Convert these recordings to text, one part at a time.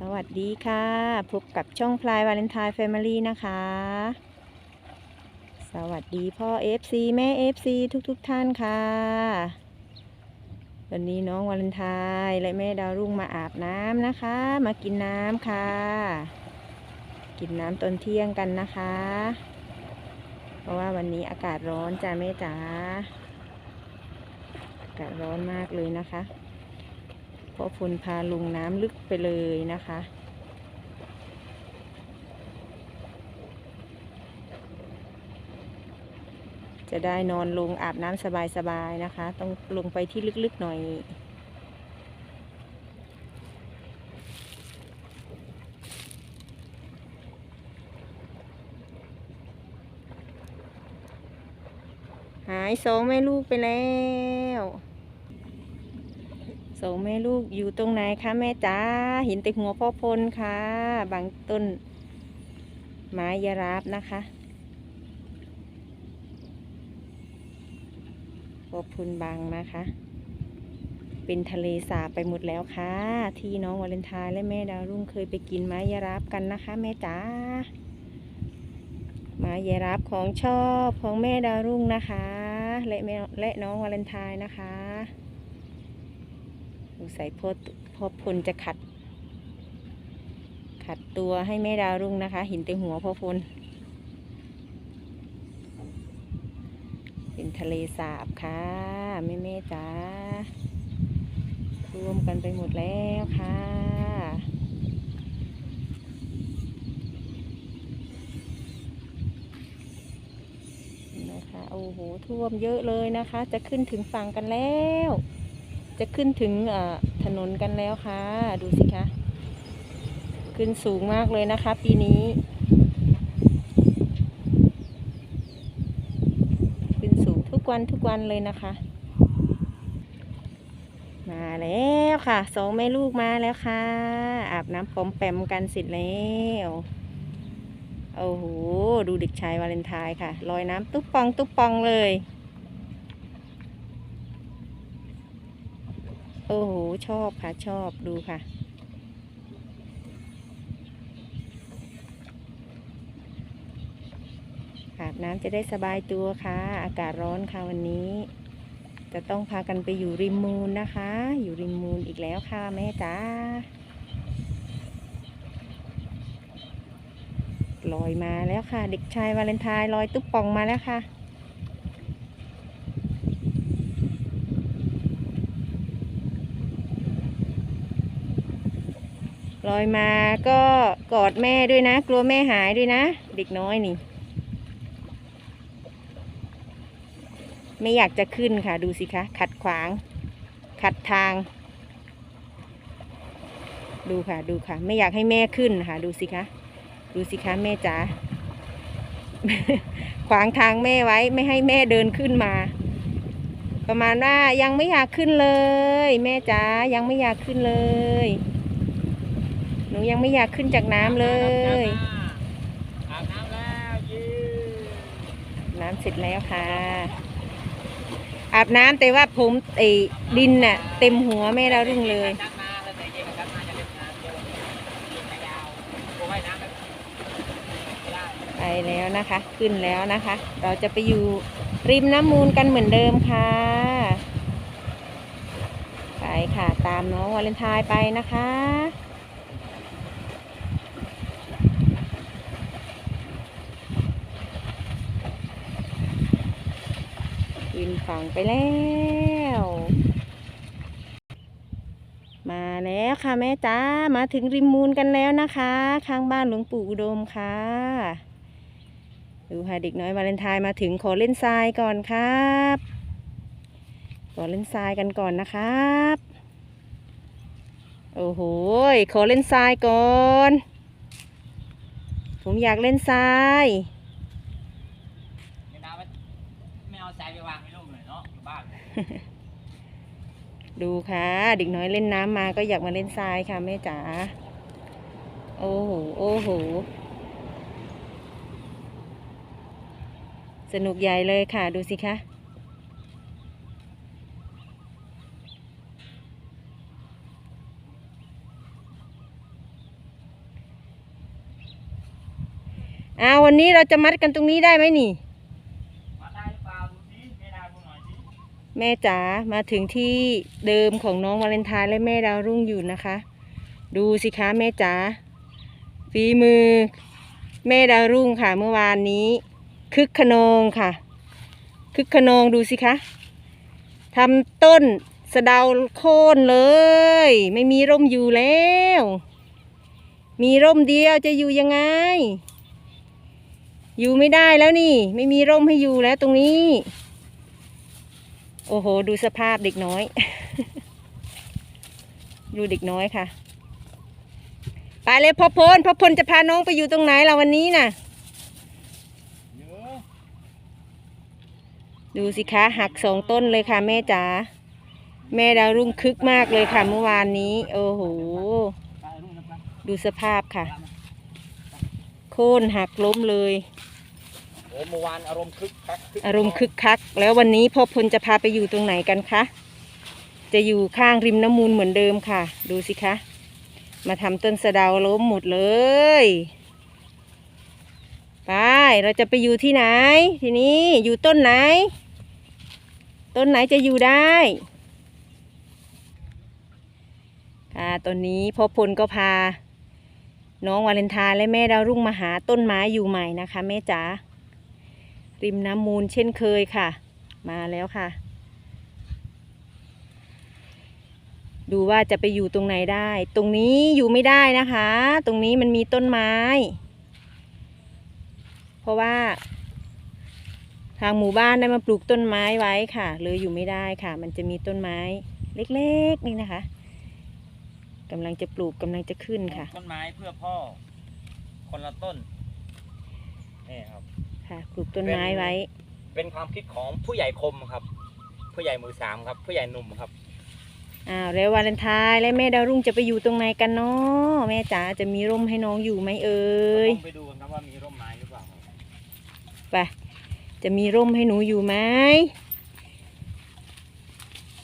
สวัสดีค่ะ พบกับช่องพลายวาเลนไทน์แฟมิลี่นะคะ สวัสดีพ่อ FC แม่ FC ทุกๆทท่านค่ะ วันนี้น้องวาเลนไทน์และแม่ดาวรุ่งมาอาบน้ำนะคะ มากินน้ำค่ะ กินน้ำตอนเที่ยงกันนะคะ เพราะว่าวันนี้อากาศร้อนจ้าแม่จ๋าอากาศร้อนมากเลยนะคะ พราะฝนพาลงน้ำลึกไปเลยนะคะ จะได้นอนลงอาบน้ำสบายๆนะคะ ต้องลงไปที่ลึกๆหน่อยหายสองแม่ลูกไปแล้ว สองแม่ลูกอยู่ตรงไหนคะแม่จ๋าเห็นแต่หัวพ่อพลค่ะ บางต้นไม้ยาราบนะคะพ่อพลบางนะคะ เป็นทะเลสาบไปหมดแล้วค่ะ ที่น้องวาเลนไทน์และแม่ดาวรุ่งเคยไปกินไม้ยาราบกันนะคะ แม่จ๋าไม้ยารับของชอบของแม่ดาวรุ่งนะคะ และแม่และน้องวาเลนไทน์นะคะ ดูใส่พอพอพลจะขัด ขัดตัวให้แม่ดาวรุ่งนะคะห็นแต่หัวพอพลเป็นทะเลสาบค่ะแม่แม่ๆจ๋ารวมกันไปหมดแล้วค่ะนะคะโอ้โหท่วมเยอะเลยนะคะ จะขึ้นถึงฝั่งกันแล้ว จะขึ้นถึงถนนกันแล้วค่ะ ดูสิคะ ขึ้นสูงมากเลยนะคะ ปีนี้ ขึ้นสูงทุกวันทุกวันเลยนะคะ มาแล้วค่ะสองแม่ลูกมาแล้วค่ะ อาบน้ำปอมแปมกันเสร็จแล้วโอ้โห ดูเด็กชายวาเลนไทน์ค่ะ ลอยน้ำตุ๊บปอง ตุ๊บปองเลย โอ้โห ชอบค่ะ ชอบดูค่ะ อาบน้ำจะได้สบายตัวค่ะ อากาศร้อนค่ะวันนี้ จะต้องพากันไปอยู่ริมมูลนะคะ อยู่ริมมูลอีกแล้วค่ะ แม่จ๋าลอยมาแล้วค่ะ เด็กชายวาเลนไทน์ลอยตุ๊บป่องมาแล้วค่ะ ลอยมาก็กอดแม่ด้วยนะ กลัวแม่หายด้วยนะ เด็กน้อยนี่ ไม่อยากจะขึ้นค่ะ ดูสิคะ ขัดขวาง ขัดทาง ดูค่ะดูค่ะ ไม่อยากให้แม่ขึ้นค่ะ ดูสิคะ ดูสิคะ แม่จ๋าขวางทางแม่ไว้ไม่ให้แม่เดินขึ้นมา ประมาณว่ายังไม่อยากขึ้นเลย แม่จ๋ายังไม่อยากขึ้นเลย นูยังไม่อยากขึ้นจากน้ำเลย อาบน้ำแล้วยืนน้ำเสร็จแล้วค่ะ อาบน้ำแต่ว่าผมไอ้ดินน่ะ เต็มหัวแม่ดาวรุ่งเลยจัดมาแล้วแต่เย็นจัดมาจะเล่นน้ำเยอะเย็นไม่ยาวโอ้ยน้ำแบบไม่ได้ไปแล้วนะคะ ขึ้นแล้วนะคะ เราจะไปอยู่ริมน้ำมูลกันเหมือนเดิมค่ะ ไปค่ะ ตามน้องวาเลนไทน์ไปนะคะ ขึ้นฝั่งไปแล้ว มาแล้วค่ะแม่จ้ามาถึงริมมูลกันแล้วนะคะ ข้างบ้านหลวงปู่อุดมค่ะ ดูค่ะเด็กน้อยวาเลนไทน์มาถึงขอเล่นทรายก่อนครับขอเล่นทรายกันก่อนนะครับโอ้โหขอเล่นทรายก่อน ผมอยากเล่นทราย ดูค่ะ เด็กน้อยเล่นน้ำมาก็อยากมาเล่นทรายค่ะแม่จ๋าโอ้โหโอ้โหสนุกใหญ่เลยค่ะดูสิคะอ้าววันนี้เราจะมัดกันตรงนี้ได้ไหมนี่ แม่จ๋ามาถึงที่เดิมของน้องวาเลนไทน์และแม่ดาวรุ่งอยู่นะคะ ดูสิคะแม่จ๋าฝีมือ แม่ดาวรุ่งค่ะ เมื่อวานนี้ คึกขนองค่ะ คึกขนองดูสิคะทำต้นสะเดาโค่นเลย ไม่มีร่มอยู่แล้ว มีร่มเดียวจะอยู่ยังไง อยู่ไม่ได้แล้วนี่ ไม่มีร่มให้อยู่แล้วตรงนี้ โอ้โห ดูสภาพเด็กน้อย ดูเด็กน้อยค่ะ ไปเลยพ่อพลพ่อพลจะพาน้องไปอยู่ตรงไหนล่ะวันนี้น่ะเยอะดูสิคะหักสองต้นเลยค่ะ แม่จ๋า แม่ดาวรุ่งคึกมากเลยค่ะเมื่อวานนี้ โอ้โห ดูสภาพค่ะ โค่นหักล้มเลย เมื่อวานอารมณ์คึกคักอารมณ์คึกคัก แล้ววันนี้พ่อพลจะพาไปอยู่ตรงไหนกันคะ จะอยู่ข้างริมน้ำมูลเหมือนเดิมค่ะ ดูสิคะ มาทำต้นสะเดาล้มหมดเลย ไป เราจะไปอยู่ที่ไหน ทีนี้อยู่ต้นไหน ต้นไหนจะอยู่ได้ค่ะตอนนี้พ่อพลก็พา น้องวาเลนไทน์และแม่ดาวรุ่งมาหาต้นไม้อยู่ใหม่นะคะแม่จ๋า ริมน้ำมูลเช่นเคยค่ะ มาแล้วค่ะ ดูว่าจะไปอยู่ตรงไหนได้ ตรงนี้อยู่ไม่ได้นะคะ ตรงนี้มันมีต้นไม้ เพราะว่า ทางหมู่บ้านได้มาปลูกต้นไม้ไว้ค่ะเลยอยู่ไม่ได้ค่ะ มันจะมีต้นไม้เล็กๆนี่นะคะกำลังจะปลูกกำลังจะขึ้นค่ะ ต้นไม้เพื่อพ่อ คนละต้นนี่ครับ ค่ะปลูกต้นไม้ไว้ เป็นความคิดของผู้ใหญ่คมครับ ผู้ใหญ่มือสามครับ ผู้ใหญ่หนุ่มครับอ้าวแล้ววาเลนไทน์และแม่ดาวรุ่งจะไปอยู่ตรงไหนกันเนาะแม่จ๋าจะมีร่มให้น้องอยู่ไหมเอ่ยต้องไปดูกันครับว่ามีร่มไม้หรือเปล่าครับไปจะมีร่มให้หนูอยู่ไหม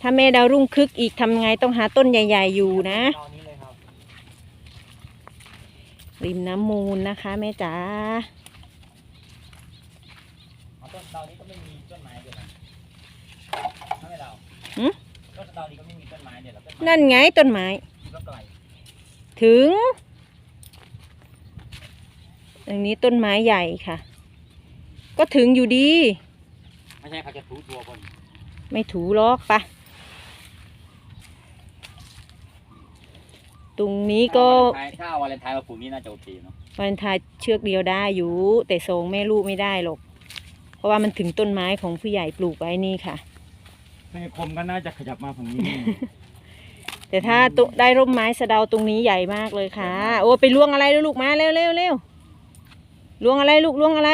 ถ้าแม่ดาวรุ่งคึกอีกทำไงต้องหาต้นใหญ่ ๆ อยู่นะตอนนี้เลยครับริมน้ำมูลนะคะแม่จ๋าเอาต้นเตานี้ก็ไม่มีต้นไม้เดียวนะไม่เรา หึ ต้นเตานี้ก็ไม่มีต้นไม้เดียวหรอกต้นไม้นั่นไงต้นไม้ ก็ไกลถึงตรงนี้ต้นไม้ใหญ่ค่ะ ก็ถึงอยู่ดี ไม่ใช่เขาจะถูตัวคนไม่ถูหรอกปะตรงนี้ก็ถ้าเอาวาเลนไทน์มาปลูกนี่น่าจะโอเคเนาะวาเลนไทน์เชือกเดียวได้อยู่ แต่ทรงแม่ลูกไม่ได้หรอก เพราะว่ามันถึงต้นไม้ของผู้ใหญ่ปลูกไว้นี่ค่ะ แม่คมก็น่าจะขยับมาฝั่งนี้ แต่ถ้าตุได้ร่มไม้สะเดาตรงนี้ใหญ่มากเลยค่ะ โอ้ไปล้วงอะไรลูกมาเร็วเร็วเร็วล้วงอะไรลูกล้วงอะไร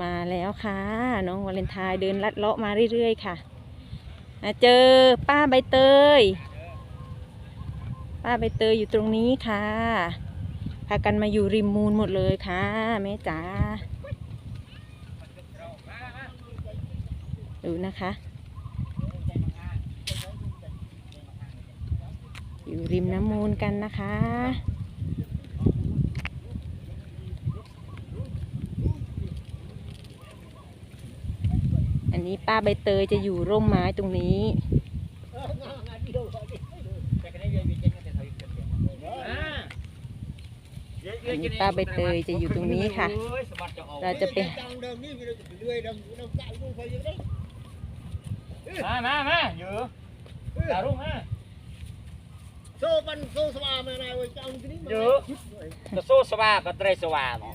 มาแล้วค่ะ น้องวาเลนไทน์เดินลัดเลาะมาเรื่อยๆค่ะมาเจอป้าใบเตย ป้าใบเตยอยู่ตรงนี้ค่ะพากันมาอยู่ริมมูลหมดเลยค่ะแม่จ๋า ดูนะคะอยู่ริมน้ำมูลกันนะคะ อันนี้ป้าใบเตยจะอยู่ร่มไม้ตรงนี้ อันนี้ป้าใบเตยจะอยู่ตรงนี้ค่ะ เราจะไป มามามาอยู่ดาวรุ่งมาโซ่มันโซ่สว่างมาไงเว้ยจะเอาที่นี่มาอยู่จะโซ่สว่าก็เตรสว่าเนาะ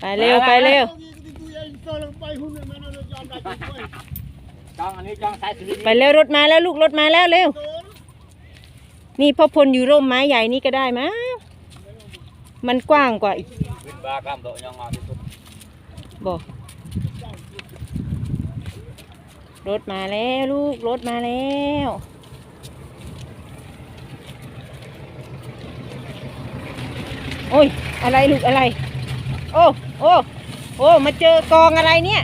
ไปเร็วไปเร็วโซ่ลงไปหุ่นมันเอายอมได้ช่วยจ้องอันนี้จ้องสายสุรินทร์ไปเร็วรถมาแล้วลูกรถมาแล้วเร็วโซ่นี่พ่อพลอยู่ร่มไม้ใหญ่นี่ก็ได้มั้งมันกว้างกว่าอีกวินบากรรมโตยังงอที่สุดบอก รถมาแล้วลูก รถมาแล้วโอ้ย อะไรลูกอะไร โอ้โอ้โอ้มาเจอกองอะไรเนี่ย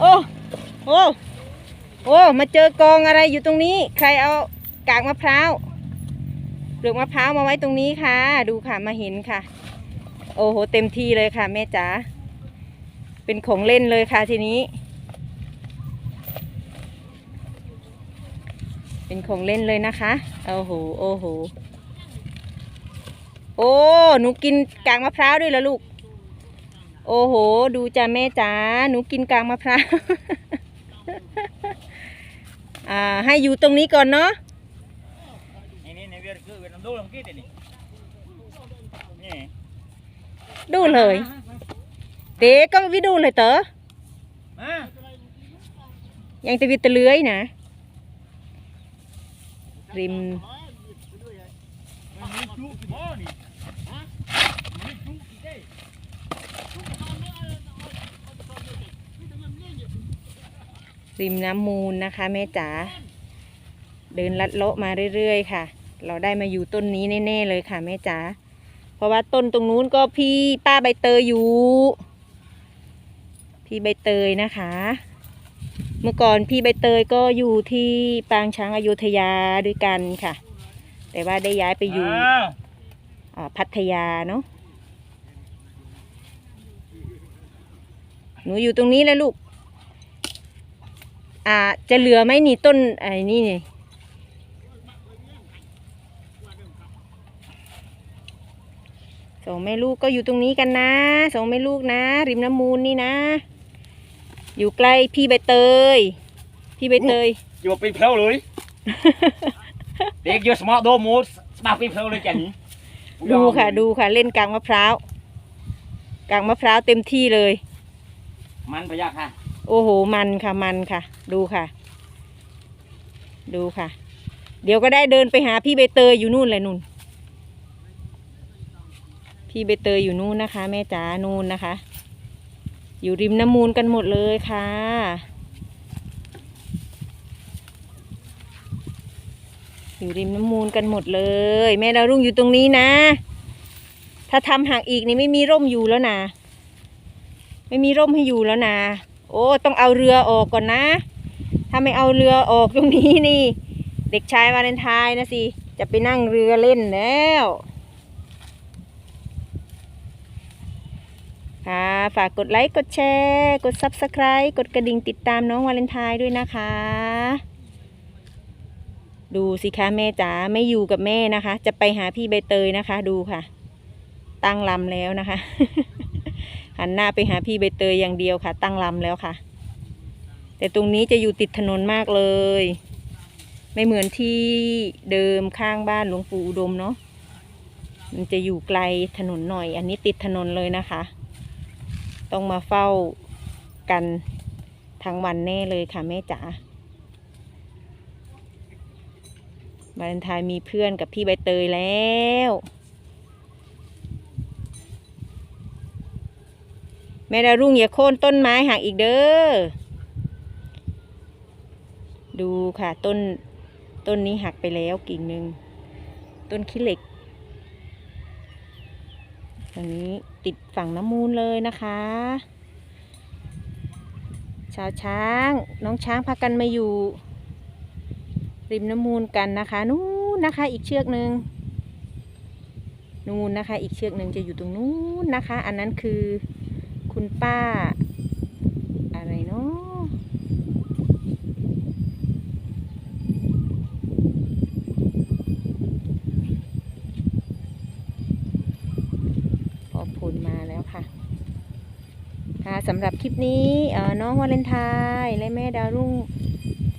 โอ้โอ้โอ้มาเจอกองอะไรอยู่ตรงนี้ ใครเอากากมะพร้าวเปลือกมะพร้าวมาไว้ตรงนี้ค่ะ ดูค่ะมาเห็นค่ะ โอ้โห เต็มที่เลยค่ะแม่จ๋าเป็นของเล่นเลยค่ะทีนี้ เป็นของเล่นเลยนะคะโอ้โหโอ้โหโอ้หนูกินกางมะพร้าวด้วยเหรอลูก โอ้โห ดูจ้าแม่จ๋าหนูกินกางมะพร้าวอ่าให้อยู่ตรงนี้ก่อนเนาะนี่นี่ในเวียดคือเวียดนามดูลองคิดดินี่นี่ดูเลยเด็กก็วิดูเลยเต๋อมายังจะวิตะเลื้อยนะ ริมมันมีจุกบ่นี่ฮะมันมีจุกอีกเด้ริมน้ำมูลนะคะแม่จ๋าเดินลัดเลาะมาเรื่อยๆ ค่ะ เราได้มาอยู่ต้นนี้แน่ๆเลยค่ะแม่จ๋าเพราะว่าต้นตรงนู้นก็พี่ป้าใบเตยอยู่ พี่ใบเตยนะคะ เมื่อก่อนพี่ใบเตยก็อยู่ที่ปางช้างอโยธยาด้วยกันค่ะ แต่ว่าได้ย้ายไปอยู่อ้าวอ่าพัทยาเนาะหนูอยู่ตรงนี้แล้วลูก อ่า จะเหลือไหมนี่ต้นไอ้นี่นี่สองแม่ลูกก็อยู่ตรงนี้กันนะสองแม่ลูกนะ ริมน้ำมูลนี่นะ อยู่ใกล้พี่ใบเตย พี่ใบเตย อยู่มาปีเพลวเลย เด็กเยอะสมอโดมูสสมาปีเพลวเลยจันดูค่ะดูค่ะเล่นกลางมะพร้าวกลางมะพร้าวเต็มที่เลย มันพยาค่ะ โอ้โหมันค่ะมันค่ะ ดูค่ะ ดูค่ะ เดี๋ยวก็ได้เดินไปหาพี่ใบเตยอยู่นู่นเลยนู่นพี่ใบเตยอยู่นู่นนะคะ แม่จ๋านู่นนะคะ อยู่ริมน้ำมูลกันหมดเลยค่ะอยู่ริมน้ำมูลกันหมดเลย แม่ดาวรุ่งอยู่ตรงนี้นะ ถ้าทำหักอีกนี่ไม่มีร่มอยู่แล้วนะไม่มีร่มให้อยู่แล้วนะโอ้ต้องเอาเรือออกก่อนนะ ถ้าไม่เอาเรือออกตรงนี้นี่ เด็กชายวาเลนไทน์นะสิจะไปนั่งเรือเล่นแล้ว ค่ะฝากกดไลค์ กดแชร์ กด Subscribe กดกระดิ่งติดตามน้องวาเลนไทน์ด้วยนะคะ ดูสิคะแม่จ๋าไม่อยู่กับแม่นะคะ จะไปหาพี่ใบเตยนะคะ ดูค่ะ ตั้งลำแล้วนะคะ หันหน้าไปหาพี่ใบเตยอย่างเดียวค่ะ ตั้งลำแล้วค่ะ แต่ตรงนี้จะอยู่ติดถนนมากเลย ไม่เหมือนที่เดิมข้างบ้านหลวงปู่อุดมเนาะมันจะอยู่ไกลถนนหน่อย อันนี้ติดถนนเลยนะคะ ต้องมาเฝ้ากันทั้งวันแน่เลยค่ะแม่จ๋าวาเลนไทน์มีเพื่อนกับพี่ใบเตยแล้ว แม่ดารุ่งอย่าโค่นต้นไม้หักอีกเด้อ ดูค่ะต้นต้นนี้หักไปแล้วกิ่งหนึ่งต้นขี้เหล็ก ตรงนี้ติดฝั่งน้ำมูลเลยนะคะ ชาวช้างน้องช้างพากันมาอยู่ ริมน้ำมูลกันนะคะ นู้นนะคะ อีกเชือกหนึ่งนู่นนะคะ อีกเชือกหนึ่งจะอยู่ตรงนู้นนะคะ อันนั้นคือคุณป้า อะไรเนาะพอผลมาแล้วค่ะ ค่ะ สำหรับคลิปนี้เอ่อน้องวาเลนไทน์และแม่ดาวรุ่ง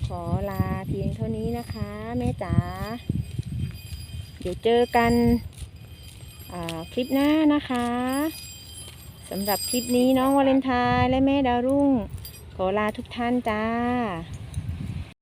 ขอลาเพียงเท่านี้นะคะ แม่จ๋าเดี๋ยวเจอกันคลิปหน้านะคะสำหรับคลิปนี้น้องวาเลนไทน์และแม่ดาวรุ่ง ขอลาทุกท่านจ้า